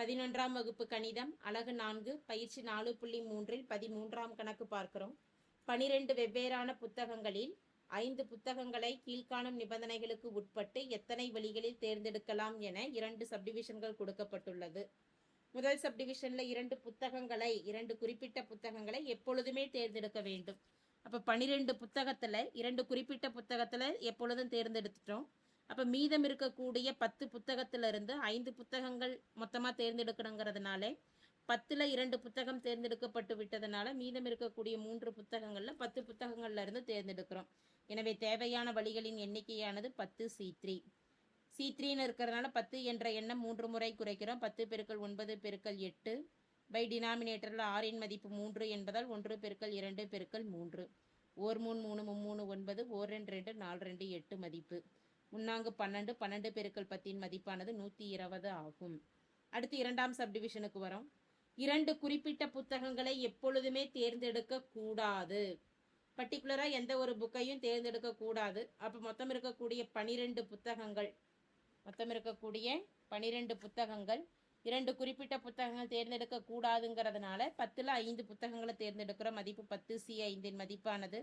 பதினொன்றாம் வகுப்பு கணிதம் அழகு நான்கு பயிற்சி நாலு புள்ளி மூன்றில் பதிமூன்றாம் கணக்கு பார்க்கிறோம். பனிரெண்டு வெவ்வேறான புத்தகங்களில் ஐந்து புத்தகங்களை கீழ்காணும் நிபந்தனைகளுக்கு உட்பட்டு எத்தனை வழிகளில் தேர்ந்தெடுக்கலாம் என இரண்டு சப்டிவிஷன்கள் கொடுக்கப்பட்டுள்ளது. முதல் சப்டிவிஷனில் இரண்டு புத்தகங்களை இரண்டு குறிப்பிட்ட புத்தகங்களை எப்பொழுதுமே தேர்ந்தெடுக்க வேண்டும். அப்ப பனிரெண்டு புத்தகத்துல இரண்டு குறிப்பிட்ட புத்தகத்துல எப்பொழுதும் தேர்ந்தெடுத்துட்டோம். அப்ப மீதம் இருக்கக்கூடிய பத்து புத்தகத்துல இருந்து ஐந்து புத்தகங்கள் மொத்தமா தேர்ந்தெடுக்கணுங்கிறதுனால பத்துல இரண்டு புத்தகம் தேர்ந்தெடுக்கப்பட்டு விட்டதுனால மீதம் இருக்கக்கூடிய மூன்று புத்தகங்கள்ல பத்து புத்தகங்கள்ல இருந்து தேர்ந்தெடுக்கிறோம். எனவே தேவையான வழிகளின் எண்ணிக்கையானது பத்து சி த்ரீ. சி த்ரீன்னு இருக்கிறதுனால பத்து என்ற எண்ணம் மூன்று முறை குறைக்கிறோம். பத்து பெருக்கள் ஒன்பது பெருக்கள் எட்டு. பை டினாமினேட்டரில் ஆறின் மதிப்பு மூன்று என்பதால் ஒன்று பெருக்கள் இரண்டு பெருக்கள் மூன்று. ஓர் மூணு மூணு மும்மூணு ஒன்பது ஓர் ரெண்டு ரெண்டு நாலு ரெண்டு எட்டு மதிப்பு. முன்னாங்கு பன்னெண்டு பன்னெண்டு பெருக்கல் பத்தின் மதிப்பானது நூற்றி இருபது ஆகும். அடுத்து இரண்டாம் சப்டிவிஷனுக்கு வரோம். இரண்டு குறிப்பிட்ட புத்தகங்களை எப்பொழுதுமே தேர்ந்தெடுக்க கூடாது. பர்டிகுலராக எந்த ஒரு புக்கையும் தேர்ந்தெடுக்க கூடாது. அப்போ மொத்தம் இருக்கக்கூடிய பனிரெண்டு புத்தகங்கள் மொத்தம் இருக்கக்கூடிய பனிரெண்டு புத்தகங்கள் இரண்டு குறிப்பிட்ட புத்தகங்கள் தேர்ந்தெடுக்க கூடாதுங்கிறதுனால பத்தில் ஐந்து புத்தகங்களை தேர்ந்தெடுக்கிற மதிப்பு பத்து சி ஐந்தின் மதிப்பானது.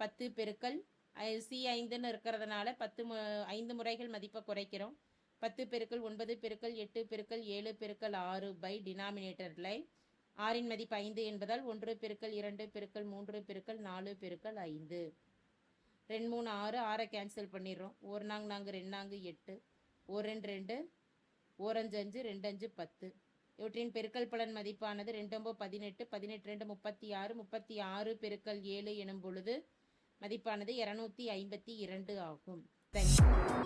பத்து பெருக்கல் சி ஐந்துன்னு இருக்கிறதுனால பத்து மு ஐந்து முறைகள் மதிப்பை குறைக்கிறோம். பத்து பெருக்கல் ஒன்பது பெருக்கல் எட்டு பெருக்கல் ஏழு பெருக்கல் ஆறு பை டினாமினேட்டரில் ஆறின் மதிப்பு ஐந்து என்பதால் ஒன்று பெருக்கல் இரண்டு பெருக்கல் மூன்று பெருக்கல் நாலு பெருக்கல் ஐந்து. ரெண்டு மூணு ஆறு ஆறை கேன்சல் பண்ணிடுறோம். ஒரு நாங்க நாங்கள் ரெண்டு நாங்க எட்டு. ஒரு ரெண்டு ரெண்டு ஓரஞ்சு அஞ்சு ரெண்டு அஞ்சு பத்து. இவற்றின் பெருக்கல் பலன் மதிப்பானது ரெண்டு ஒம்பது பதினெட்டு பதினெட்டு ரெண்டு முப்பத்தி ஆறு முப்பத்தி ஆறு பெருக்கல் ஏழு எனும் பொழுது மதிப்பானது இரநூத்தி ஐம்பத்தி இரண்டு ஆகும். தேங்க்யூ